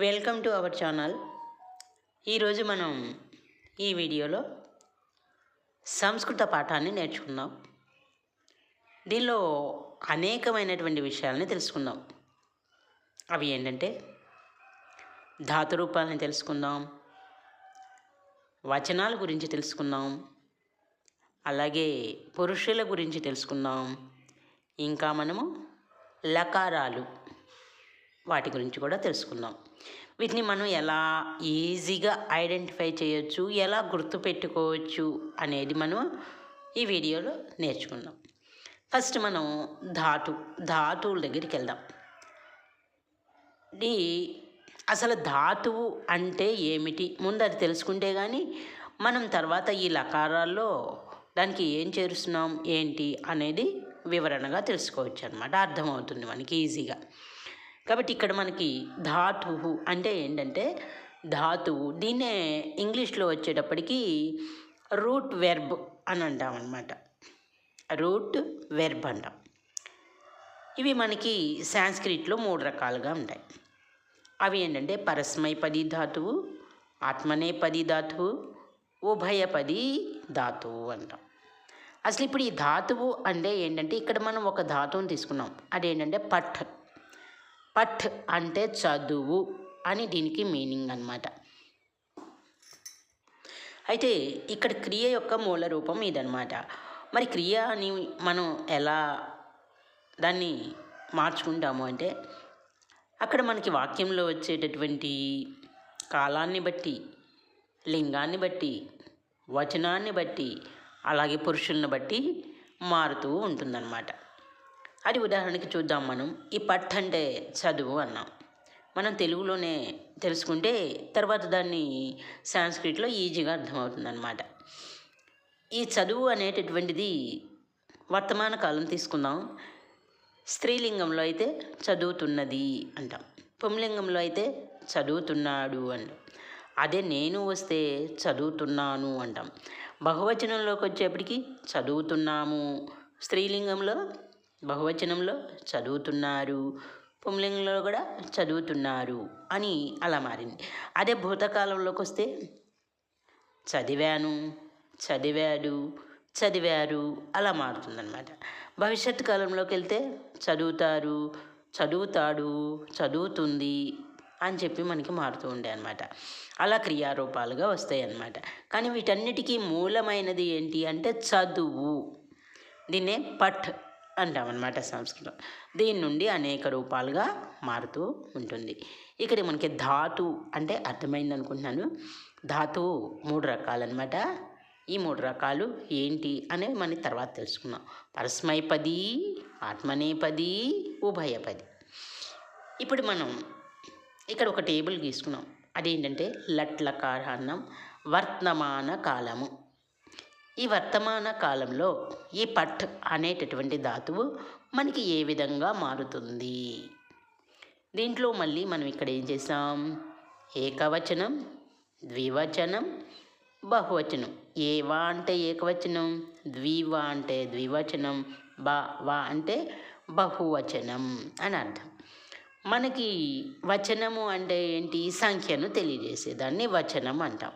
Welcome to our channel. ఈరోజు మనం ఈ వీడియోలో సంస్కృత పాఠాన్ని నేర్చుకుందాం. దీనిలో అనేకమైనటువంటి విషయాలని తెలుసుకుందాం. అవి ఏంటంటే ధాతు రూపాలని తెలుసుకుందాం వచనాల గురించి తెలుసుకుందాం అలాగే పురుషుల గురించి తెలుసుకుందాం ఇంకా మనము లకారాలు వాటి గురించి కూడా తెలుసుకుందాం. వీటిని మనం ఎలా ఈజీగా ఐడెంటిఫై చేయొచ్చు ఎలా గుర్తుపెట్టుకోవచ్చు అనేది మనం ఈ వీడియోలో నేర్చుకుందాం. ఫస్ట్ మనం ధాతు ధాతువుల దగ్గరికి వెళ్దాం. ఈ అసలు ధాతువు అంటే ఏమిటి? ముందు అది తెలుసుకుంటే కానీ మనం తర్వాత ఈ లకారాల్లో దానికి ఏం చేరుస్తున్నాం ఏంటి అనేది వివరణగా తెలుసుకోవచ్చు అనమాట అర్థమవుతుంది మనకి ఈజీగా. కాబట్టి ఇక్కడ మనకి ధాతువు అంటే ఏంటంటే ధాతువు. దీన్నే ఇంగ్లీష్లో వచ్చేటప్పటికి రూట్ వెర్బ్ అని అంటాం అనమాట రూట్ వెర్బ్ అంటాం. ఇవి మనకి సాంస్క్రిట్లో మూడు రకాలుగా ఉంటాయి. అవి ఏంటంటే పరస్మైపది ధాతువు ఆత్మనేపది ధాతువు ఉభయపది ధాతువు అంటాం. అసలు ఇప్పుడు ఈ ధాతువు అంటే ఏంటంటే ఇక్కడ మనం ఒక ధాతువుని తీసుకున్నాం. అదేంటంటే పఠ్ పఠ్ అంటే చదువు అని దీనికి మీనింగ్ అనమాట అయితే ఇక్కడ క్రియ యొక్క మూల రూపం ఇదనమాట మరి క్రియ అని మనం ఎలా దాన్ని మార్చుకుంటాము అంటే అక్కడ మనకి వాక్యంలో వచ్చేటటువంటి కాలాన్ని బట్టి లింగాన్ని బట్టి వచనాన్ని బట్టి అలాగే పురుషుల్ని బట్టి మారుతూ ఉంటుందన్నమాట. అది ఉదాహరణకి చూద్దాం మనం. ఈ పట్ అంటే చదువు అన్నాం. మనం తెలుగులోనే తెలుసుకుంటే తర్వాత దాన్ని సాంస్క్రిట్లో ఈజీగా అర్థమవుతుందన్నమాట. ఈ చదువు అనేటటువంటిది వర్తమాన కాలం తీసుకుందాం. స్త్రీలింగంలో అయితే చదువుతున్నది అంటాం. పుంలింగంలో అయితే చదువుతున్నాడు అంటాం. అదే నేను వస్తే చదువుతున్నాను అంటాం. బహువచనంలోకి వచ్చేప్పటికి చదువుతున్నాము. స్త్రీలింగంలో బహువచనంలో చదువుతున్నారు పుంలింగంలో కూడా చదువుతున్నారు అని అలా మారింది. అదే భూతకాలంలోకి వస్తే చదివాను చదివాడు చదివారు అలా మారుతుందన్నమాట. భవిష్యత్ కాలంలోకి వెళ్తే చదువుతారు చదువుతాడు చదువుతుంది అని చెప్పి మనకి మారుతూ ఉండే అనమాట అలా క్రియారూపాలుగా వస్తాయి అన్నమాట కానీ వీటన్నిటికీ మూలమైనది ఏంటి అంటే చదువు. దీన్నే పఠ్ అంటామన్నమాట సంస్కృతం. దీని నుండి అనేక రూపాలుగా మారుతూ ఉంటుంది. ఇక్కడ మనకి ధాతు అంటే అర్థమైంది అనుకుంటున్నాను. ధాతువు మూడు రకాలన్నమాట. ఈ మూడు రకాలు ఏంటి అనేవి మన తర్వాత తెలుసుకుందాం. పరస్మైపది ఆత్మనేపది ఉభయపది. ఇప్పుడు మనం ఇక్కడ ఒక టేబుల్ గీసుకున్నాం. అదేంటంటే లట్లకార అన్నం వర్తమాన కాలము. ఈ వర్తమాన కాలంలో ఈ పట్ అనేటటువంటి ధాతువు మనకి ఏ విధంగా మారుతుంది? దీంట్లో మళ్ళీ మనం ఇక్కడ ఏం చేసాం ఏకవచనం ద్వివచనం బహువచనం. ఏవా అంటే ఏకవచనం ద్వివా అంటే ద్వివచనం బా వా అంటే బహువచనం అని అర్థం. మనకి వచనము అంటే ఏంటి? సంఖ్యను తెలియజేసేదాన్ని వచనం అంటాం.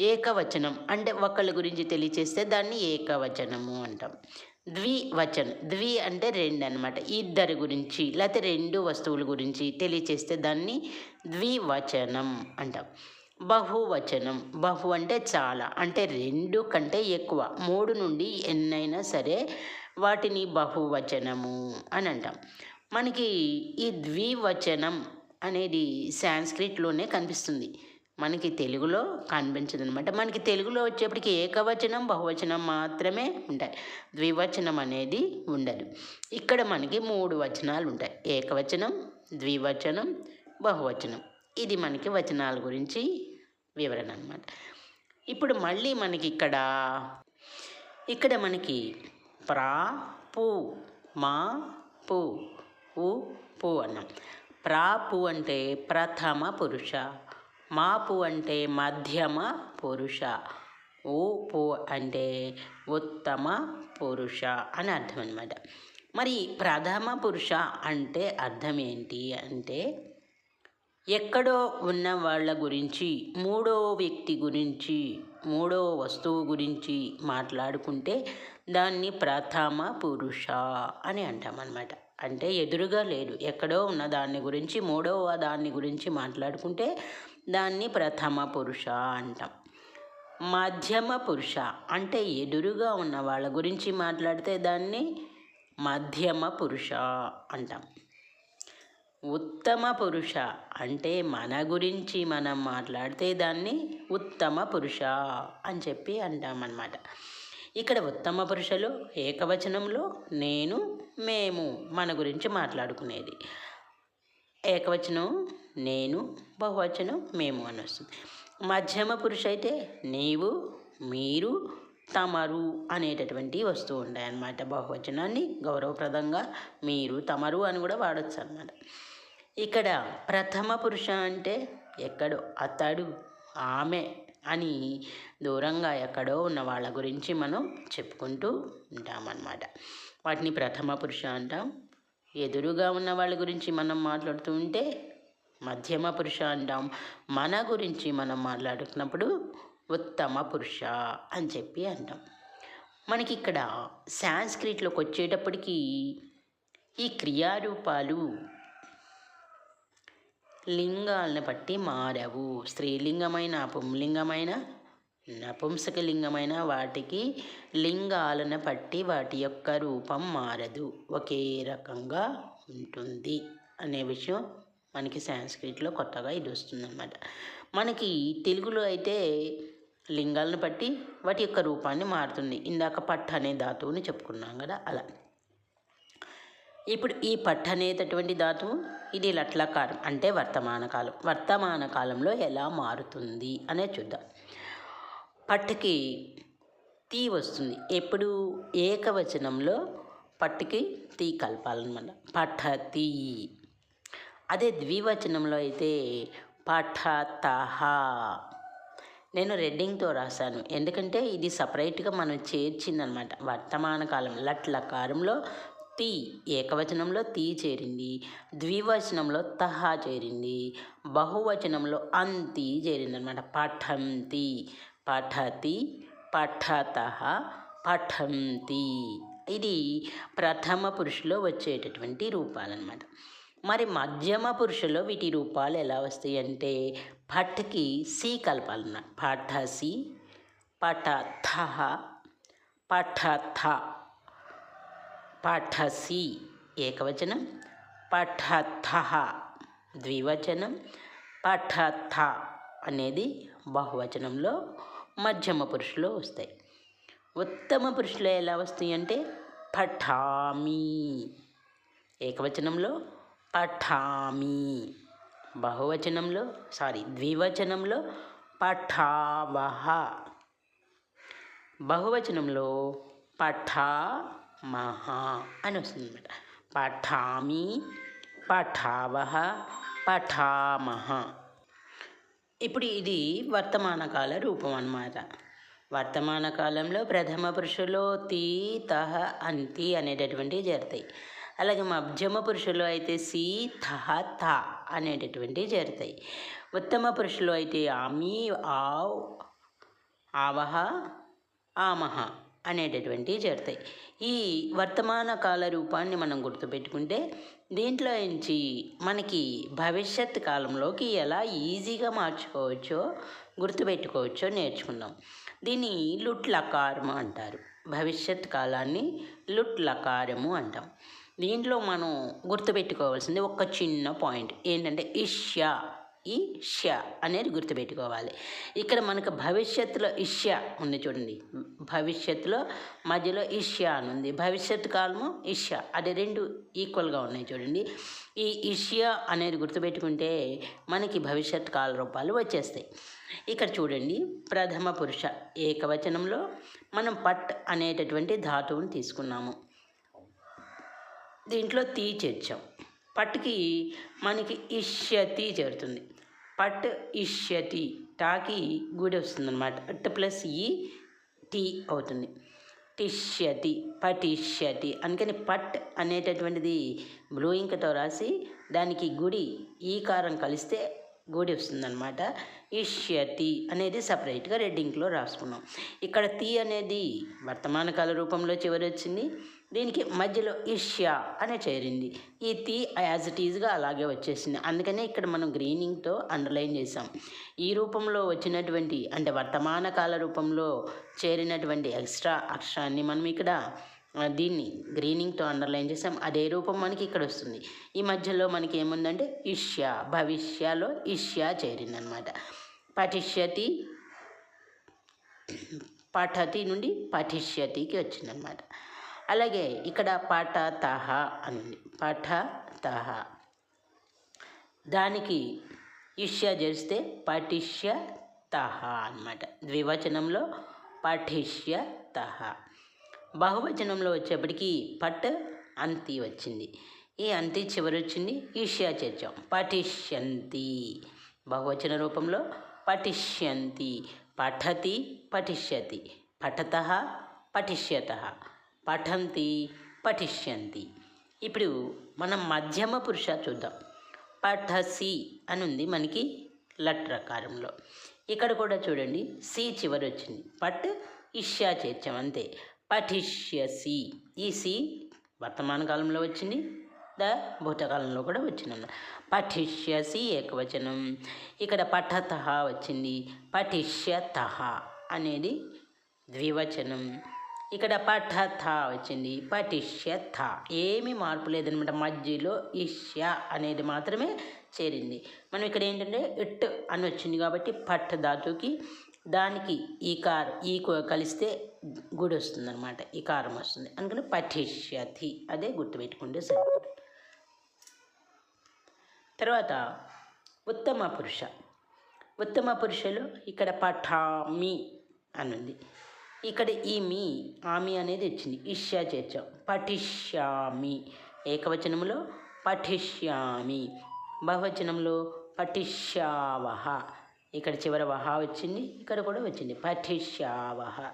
ఏకవచనం. అంటే ఒకళ్ళ గురించి తెలియచేస్తే దాన్ని ఏకవచనము అంటాం. ద్వివచనం. ద్వి అంటే రెండు అనమాట ఇద్దరి గురించి లేకపోతే రెండు వస్తువుల గురించి తెలియచేస్తే దాన్ని ద్వివచనం అంటాం. బహువచనం. బహు అంటే చాలా. అంటే రెండు కంటే ఎక్కువ. మూడు నుండి ఎన్నైనా సరే వాటిని బహువచనము అని అంటాం. మనకి ఈ ద్వివచనం అనేది సాంస్క్రిట్లోనే కనిపిస్తుంది. మనకి తెలుగులో కనిపించదు అనమాట మనకి తెలుగులో వచ్చేప్పటికి ఏకవచనం బహువచనం మాత్రమే ఉంటాయి. ద్వివచనం అనేది ఉండదు. ఇక్కడ మనకి మూడు వచనాలు ఉంటాయి. ఏకవచనం ద్వివచనం బహువచనం. ఇది మనకి వచనాల గురించి వివరణ అనమాట ఇప్పుడు మళ్ళీ మనకి ఇక్కడ ఇక్కడ మనకి ప్రా పు మా పు ఉ పు అన్నాం. ప్రా పు అంటే ప్రథమ పురుష మాపు అంటే మధ్యమ పురుష. ఓ పో అంటే ఉత్తమ పురుష అని అర్థం అనమాట మరి ప్రథమ పురుష అంటే అర్థం ఏంటి అంటే ఎక్కడో ఉన్న వాళ్ళ గురించి మూడో వ్యక్తి గురించి మూడో వస్తువు గురించి మాట్లాడుకుంటే దాన్ని ప్రథమ పురుష అని అంటామన్నమాట. అంటే ఎదురుగా లేడు ఎక్కడో ఉన్న దాన్ని గురించి మూడవ దాన్ని గురించి మాట్లాడుకుంటే దాన్ని ప్రథమ పురుష అంటాం. మధ్యమ పురుష అంటే ఎదురుగా ఉన్న వాళ్ళ గురించి మాట్లాడితే దాన్ని మధ్యమ పురుష అంటాం. ఉత్తమ పురుష అంటే మన గురించి మనం మాట్లాడితే దాన్ని ఉత్తమ పురుష అని చెప్పి అంటామన్నమాట. ఇక్కడ ఉత్తమ పురుషలో ఏకవచనంలో నేను మేము మన గురించి మాట్లాడుకునేది. ఏకవచనం నేను బహువచనం మేము అని వస్తుంది. మధ్యమ పురుష అయితే నీవు మీరు తమరు అనేటటువంటి వస్తువు ఉంటాయి అన్నమాట బహువచనాన్ని. గౌరవప్రదంగా మీరు తమరు అని కూడా వాడచ్చు అన్నమాట. ఇక్కడ ప్రథమ పురుష అంటే ఎక్కడో అతడు ఆమె అని దూరంగా ఎక్కడో ఉన్న వాళ్ళ గురించి మనం చెప్పుకుంటూ ఉంటామన్నమాట. వాటిని ప్రథమ పురుష అంటాం. ఎదురుగా ఉన్న వాళ్ళ గురించి మనం మాట్లాడుతూ ఉంటే మధ్యమ పురుష అంటాం. మన గురించి మనం మాట్లాడుకున్నప్పుడు ఉత్తమ పురుష అని చెప్పి అంటాం. మనకి ఇక్కడ సాంస్క్రిట్లోకి వచ్చేటప్పటికి ఈ క్రియారూపాలు లింగాలను బట్టి మారవు. స్త్రీలింగమైన పుంలింగమైన నపుంసకలింగమైన వాటికి లింగాలను పట్టి వాటి యొక్క రూపం మారదు. ఒకే రకంగా ఉంటుంది అనే విషయం మనకి సాంస్క్రిట్లో కొత్తగా ఇది వస్తుందన్నమాట. మనకి తెలుగులో అయితే లింగాలను బట్టి వాటి యొక్క రూపాన్ని మారుతుంది. ఇందాక పట్ట అనే ధాతువుని చెప్పుకున్నాం కదా అలా. ఇప్పుడు ఈ పట్ట అనేటటువంటి ధాతువు ఇది లట్లకారం అంటే వర్తమాన కాలం వర్తమాన కాలంలో ఎలా మారుతుంది అనే చూద్దాం. పట్టుకి తీ వస్తుంది. ఎప్పుడు? ఏకవచనంలో పట్టుకి తీ కలపాలన్నమాట. పఠతి అదే ద్వివచనంలో అయితే పఠతహ నేను రెడ్డింగ్తో రాశాను. ఎందుకంటే ఇది సపరేట్గా మనం చేర్చిందనమాట వర్తమాన కాలం లట్ లకారంలో తీ ఏకవచనంలో తీ చేరింది. ద్వివచనంలో తహ చేరింది. బహువచనంలో అంతి చేరింది అనమాట పఠంతి పఠతి పఠత పఠంతి. ఇది ప్రథమ పురుషులో వచ్చేటటువంటి రూపాలన్నమాట. మరి మధ్యమ పురుషులో వీటి రూపాలు ఎలా వస్తాయి అంటే పట్కి సి కలపాలన్నమాట పఠసి పఠథ పఠథ పఠసి ఏకవచనం. పఠథ ద్వివచనం. పఠథ అనేది బహువచనంలో మధ్యమ పురుషులో వస్తాయి. ఉత్తమ పురుషులు ఎలా వస్తాయి అంటే పఠామి. ఏకవచనంలో పఠామి. బహువచనంలో సారీ ద్వివచనంలో పఠావహ. బహువచనంలో పఠామహ అని వస్తుంది అనమాట పఠామి పఠావహ పఠామహ. ఇప్పుడు ఇది వర్తమాన కాల రూపం అన్నమాట. వర్తమాన కాలంలో ప్రథమ పురుషులో తీ తహ అంతి అనేటటువంటివి జరుగుతాయి అలాగే మధ్యమ పురుషులు అయితే సి తహ థ అనేటటువంటివి జరుగుతాయి ఉత్తమ పురుషులు అయితే ఆమి ఆవ్ ఆవహ ఆమహ అనేటటువంటివి చేరుతాయి. ఈ వర్తమాన కాల రూపాన్ని మనం గుర్తుపెట్టుకుంటే దీంట్లో నుంచి మనకి భవిష్యత్ కాలంలోకి ఎలా ఈజీగా మార్చుకోవచ్చో గుర్తుపెట్టుకోవచ్చో నేర్చుకుందాం. దీన్ని లుట్ లకారము అంటారు. భవిష్యత్ కాలాన్ని లుట్ లకారము అంటాం. దీంట్లో మనం గుర్తుపెట్టుకోవాల్సింది ఒక చిన్న పాయింట్. ఏంటంటే ఇష్యా. ఈ అనేది గుర్తుపెట్టుకోవాలి. ఇక్కడ మనకు భవిష్యత్తులో ఇష్య ఉంది చూడండి. భవిష్యత్తులో మధ్యలో ఇష్య అని ఉంది. భవిష్యత్ కాలము ఇష్య. అది రెండు ఈక్వల్గా ఉన్నాయి చూడండి. ఈ ఇష్య అనేది గుర్తుపెట్టుకుంటే మనకి భవిష్యత్ కాల రూపాలు వచ్చేస్తాయి. ఇక్కడ చూడండి. ప్రథమ పురుష ఏకవచనంలో మనం పట్ అనేటటువంటి ధాతువుని తీసుకున్నాము. దీంట్లో తీ చేర్చాం. పట్టుకి మనకి ఇష్యతి చేరుతుంది. పట్ ఇష్యతి టాకి గుడి వస్తుంది అనమాట అట్ ప్లస్ ఈ టీ అవుతుంది. టిష్యతి పటిష్యతి. అందుకని పట్ అనేటటువంటిది బ్లూ రాసి దానికి గుడి ఈ కారం కలిస్తే గుడి వస్తుందన్నమాట. ఇష్యతి అనేది సపరేట్గా రెడ్ ఇంక్లో రాసుకున్నాం. ఇక్కడ తీ అనేది వర్తమాన కాల రూపంలో చివరి వచ్చింది దీనికి మధ్యలో ఇష్యా అనే చేరింది. ఈ తి యాజ్ ఇట్ ఈజ్గా అలాగే వచ్చేసింది. అందుకనే ఇక్కడ మనం గ్రీనింగ్తో అండర్లైన్ చేసాం ఈ రూపంలో వచ్చినటువంటి అంటే వర్తమాన కాల రూపంలో చేరినటువంటి ఎక్స్ట్రా అక్షరాన్ని మనం ఇక్కడ దీన్ని గ్రీనింగ్తో అండర్లైన్ చేసాం అదే రూపం మనకి ఇక్కడ వస్తుంది. ఈ మధ్యలో మనకి ఏముందంటే ఇష్యా భవిష్యలో ఇష్యా చేరిందనమాట. పఠిష్యతి పఠతి నుండి పఠిష్యతికి వచ్చిందనమాట. అలాగే ఇక్కడ పఠతహ అని ఉంది పఠతహ దానికి ఇష్య చేస్తే పఠిష్య తహ అనమాట ద్వివచనంలో పఠిష్య తహ. బహువచనంలో వచ్చేప్పటికి పట్ అంతి వచ్చింది. ఈ అంతి చివరి వచ్చింది ఈష్యా చేర్చాం. పఠిష్యంతి. బహువచన రూపంలో పఠిష్యంతి. పఠతి పఠిష్యతి. పఠత పఠిష్యత. పఠంతి పఠిష్యంతి. ఇప్పుడు మనం మధ్యమ పురుష చూద్దాం. పఠసి అని ఉంది మనకి లట్ రకారంలో ఇక్కడ కూడా చూడండి సి చివరి వచ్చింది పట్ ఇష్యా చేర్చాం అంతే. పఠిష్యసి. ఈ సి వర్తమాన కాలంలో వచ్చింది ద భూతకాలంలో కూడా వచ్చింది పఠిష్యసి ఏకవచనం. ఇక్కడ పఠత వచ్చింది పఠిష్యత అనేది ద్వివచనం. ఇక్కడ పఠథ వచ్చింది. పఠిష్యథ. ఏమీ మార్పు లేదనమాట మధ్యలో ఇష్య అనేది మాత్రమే చేరింది. మనం ఇక్కడ ఏంటంటే ఇట్ అని వచ్చింది కాబట్టి పట్ ధాతుకి దానికి ఈ కార్ ఈ కలిస్తే గుడి వస్తుంది అనమాట ఈ కారం వస్తుంది. అందుకని పఠిష్యతి అదే గుర్తుపెట్టుకుంటే సరిపోతుంది. తర్వాత ఉత్తమ పురుష. ఉత్తమ పురుషులు ఇక్కడ పఠామి అని ఉంది ఇక్కడ ఈ మీ ఆమి అనేది వచ్చింది ఇష్యా చేర్చాం. పఠిష్యామి. ఏకవచనంలో పఠిష్యామి. బహువచనంలో పఠిష్యావహ. ఇక్కడ చివర వహ వచ్చింది ఇక్కడ కూడా వచ్చింది. పఠిష్యావహ.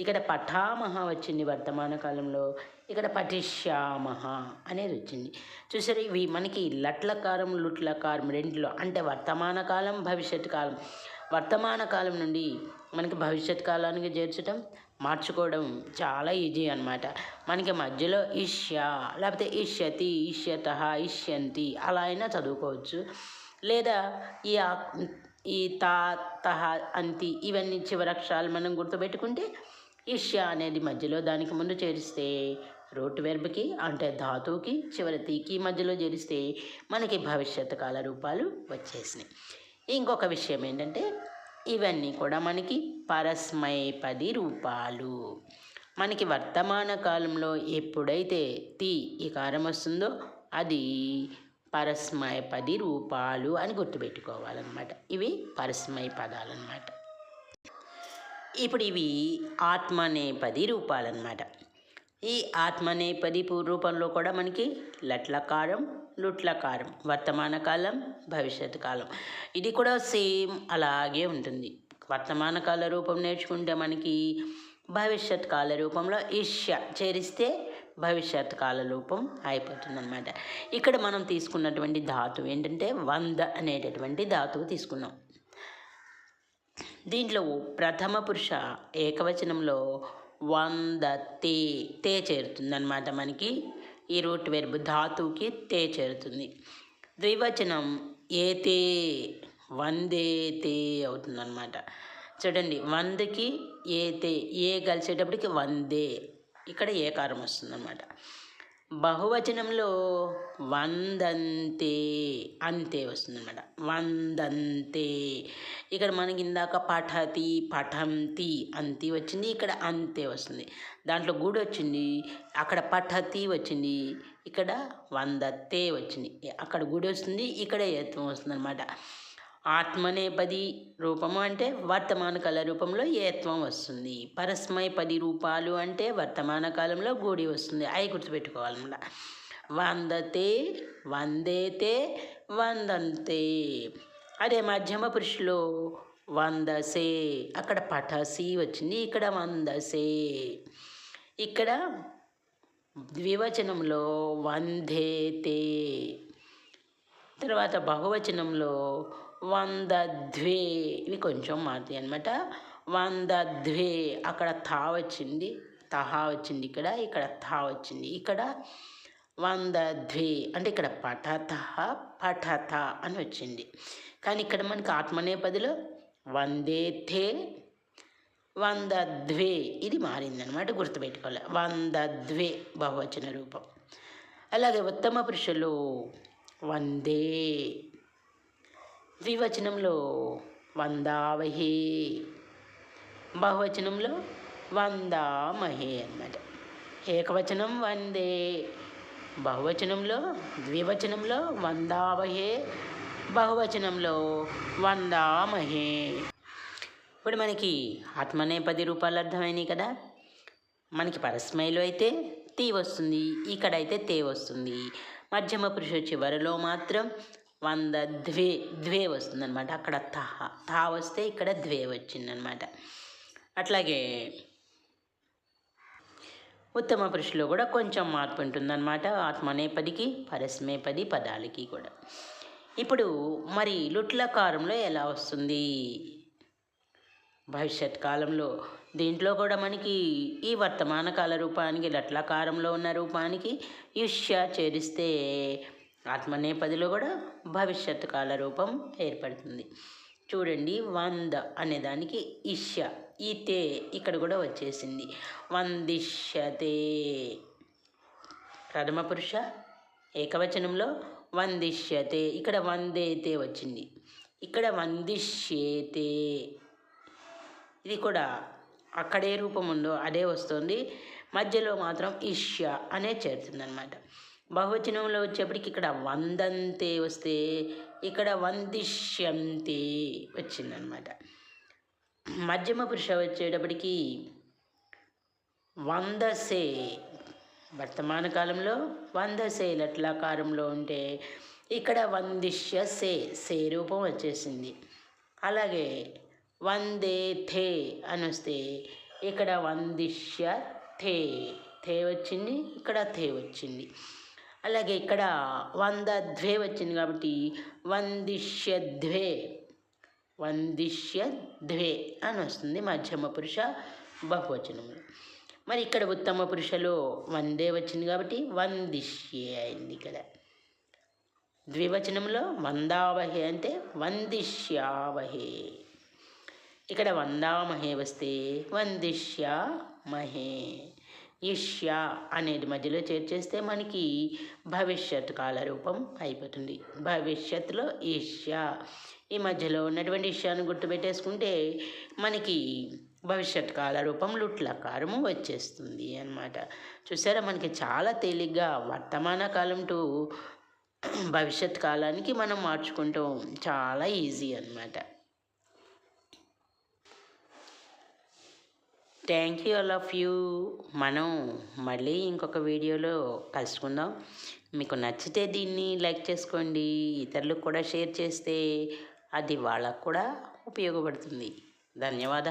ఇక్కడ పఠామహ వచ్చింది వర్తమాన కాలంలో. ఇక్కడ పఠిష్యామహ అనేది వచ్చింది. చూసారు ఇవి మనకి లట్లకారం లుట్లకారం రెండులో అంటే వర్తమాన కాలం భవిష్యత్ కాలం. వర్తమాన కాలం నుండి మనకి భవిష్యత్ కాలానికి చేర్చడం మార్చుకోవడం చాలా ఈజీ అనమాట మనకి మధ్యలో ఇష్య లేకపోతే ఇష్యతి ఇష్యత ఇష్యంతి అలా అయినా చదువుకోవచ్చు. లేదా ఈ ఈ తా తహ అంతి ఇవన్నీ చివరక్షరాలు మనం గుర్తుపెట్టుకుంటే ఇష్య అనేది మధ్యలో దానికి ముందు చేరిస్తే రూట్ వెర్బ్కి అంటే ధాతువుకి చివరి తీకి మధ్యలో చేరిస్తే మనకి భవిష్యత్ కాల రూపాలు వచ్చేసినాయి. ఇంకొక విషయం ఏంటంటే ఇవన్నీ కూడా మనకి పరస్మైపది రూపాలు. మనకి వర్తమాన కాలంలో ఎప్పుడైతే తి ఈ కారం వస్తుందో అది పరస్మయ పది రూపాలు అని గుర్తుపెట్టుకోవాలన్నమాట. ఇవి పరస్మయ పదాలు అన్నమాట ఇప్పుడు ఇవి ఆత్మనేపది రూపాలన్నమాట. ఈ ఆత్మనేపది పూర్వ రూపంలో కూడా మనకి లట్లకారం లుట్ల కారం వర్తమాన కాలం భవిష్యత్ కాలం. ఇది కూడా సేమ్ అలాగే ఉంటుంది. వర్తమాన కాల రూపం నేర్చుకుంటే మనకి భవిష్యత్ కాల రూపంలో ఇష్య చేరిస్తే భవిష్యత్ కాల రూపం అయిపోతుందన్నమాట. ఇక్కడ మనం తీసుకున్నటువంటి ధాతువు ఏంటంటే వంద అనేటటువంటి ధాతువు తీసుకున్నాం. దీంట్లో ప్రథమ పురుష ఏకవచనంలో వంద తే తే చేరుతుందన్నమాట మనకి. ఈ రూట్ వెర్బ్ ధాతువుకి తే చేరుతుంది ద్వివచనం ఏతే వందే తే అవుతుందన్నమాట. చూడండి వందకి ఏతే ఏ కలిసేటప్పటికి వందే. ఇక్కడ ఏకారం వస్తుందన్నమాట. బహువచనంలో వందంతే అంతే వస్తుందన్నమాట. వందంతే. ఇక్కడ మనకి ఇందాక పఠతి పఠంతి అంతి వచ్చింది ఇక్కడ అంతే వస్తుంది. దాంట్లో గుడి వచ్చింది అక్కడ పఠతి వచ్చింది ఇక్కడ వందతే వచ్చింది. అక్కడ గుడి వస్తుంది ఇక్కడ ఎత్వం వస్తుంది అనమాట ఆత్మనేపది రూపము అంటే వర్తమాన కాల రూపంలో ఏత్వం వస్తుంది? పరస్మయ పది రూపాలు అంటే వర్తమాన కాలంలో గూడి వస్తుంది. అవి గుర్తుపెట్టుకోవాలన్నమాట వందతే వందేతే వందంతే. అదే మధ్యమ పురుషులు వందసే. అక్కడ పఠసి వచ్చింది. ఇక్కడ వందసే. ఇక్కడ ద్వివచనంలో వందేతే. తర్వాత బహువచనంలో వంద ద్వే ఇవి కొంచెం మారుతాయి అనమాట వంద ద్వే అక్కడ థా వచ్చింది. తహా వచ్చింది ఇక్కడ ఇక్కడ థా వచ్చింది. ఇక్కడ వంద ద్వే అంటే ఇక్కడ పఠత పఠత అని వచ్చింది. కానీ ఇక్కడ మనకి ఆత్మనేపదిలో వందే థే వంద ద్వే ఇది మారిందనమాట గుర్తుపెట్టుకోవాలి. వంద ద్వే బహువచన రూపం. అలాగే ఉత్తమ పురుషులు వందే ద్వివచనంలో వందావహే. బహువచనంలో వందామహే అన్నమాట. ఏకవచనం వందే. బహువచనంలో ద్వివచనంలో వందావహే. బహువచనంలో వందామహే. ఇప్పుడు మనకి ఆత్మనే పది రూపాయలు అర్థమైనాయి కదా. మనకి పరస్మయలో అయితే తీ వస్తుంది ఇక్కడైతే తే వస్తుంది. మధ్యమ పురుష చివరిలో మాత్రం వంద ద్వే ద్వే వస్తుందన్నమాట. అక్కడ తహ తా వస్తే ఇక్కడ ద్వే వచ్చిందనమాట అట్లాగే ఉత్తమ పురుషులో కూడా కొంచెం మార్పు ఉంటుందన్నమాట. ఆత్మనేపదికి పరస్మేపది పదాలకి కూడా. ఇప్పుడు మరి లుట్లకారంలో ఎలా వస్తుంది? భవిష్యత్ కాలంలో దీంట్లో కూడా మనకి ఈ వర్తమాన కాల రూపానికి లట్లకారంలో ఉన్న రూపానికి యుష్య చేరిస్తే ఆత్మనేపదిలో కూడా భవిష్యత్ కాల రూపం ఏర్పడుతుంది. చూడండి వంద అనే దానికి ఇష్య ఈ తే ఇక్కడ కూడా వచ్చేసింది. వందిష్యతే. ప్రథమ పురుష ఏకవచనంలో వందిష్యతే. ఇక్కడ వందేతే వచ్చింది. ఇక్కడ వందిష్యేతే. ఇది కూడా అక్కడే రూపం ఉందో అదే వస్తుంది. మధ్యలో మాత్రం ఇష్య అనే చేరుతుంది అనమాట బహువచనంలో వచ్చేప్పటికి ఇక్కడ వందంతే వస్తే ఇక్కడ వందిష్యంతే వచ్చిందనమాట. మధ్యమ పురుష వచ్చేటప్పటికి వందసే. వర్తమాన కాలంలో వందసే లట్లాకారంలో ఉంటే ఇక్కడ వందిష్య సే సే రూపం వచ్చేసింది. అలాగే వందే థే అని వస్తే ఇక్కడ వందిష్య థే థే వచ్చింది ఇక్కడ థే వచ్చింది. అలాగే ఇక్కడ వంద ద్వే వచ్చింది కాబట్టి వందిష్య ద్వే వందిష్య ద్వే అని వస్తుంది మధ్యమ పురుష బహువచనంలో మరి ఇక్కడ ఉత్తమ పురుషలో వందే వచ్చింది కాబట్టి వందిష్యే అయింది ఇక్కడ. ద్వివచనంలో వందావహే అంటే వందిష్యావహే. ఇక్కడ వందామహే వస్తే వందిష్యామహే. ఇష్య అనేది మధ్యలో చేర్చేస్తే మనకి భవిష్యత్ కాల రూపం అయిపోతుంది. భవిష్యత్తులో ఈష్య ఈ మధ్యలో ఉన్నటువంటి ఇష్యాను గుర్తుపెట్టేసుకుంటే మనకి భవిష్యత్ కాల రూపం లుట్లకారము వచ్చేస్తుంది అన్నమాట. చూసారా? మనకి చాలా తేలిగ్గా వర్తమాన కాలం టు భవిష్యత్ కాలానికి మనం మార్చుకుంటాం చాలా ఈజీ అన్నమాట. Thank you all of you. మనం మళ్ళీ ఇంకొక వీడియోలో కలుసుకుందాం. మీకు నచ్చితే దీన్ని లైక్ చేసుకోండి ఇతరులకు కూడా షేర్ చేస్తే అది వాళ్ళకు కూడా ఉపయోగపడుతుంది. ధన్యవాద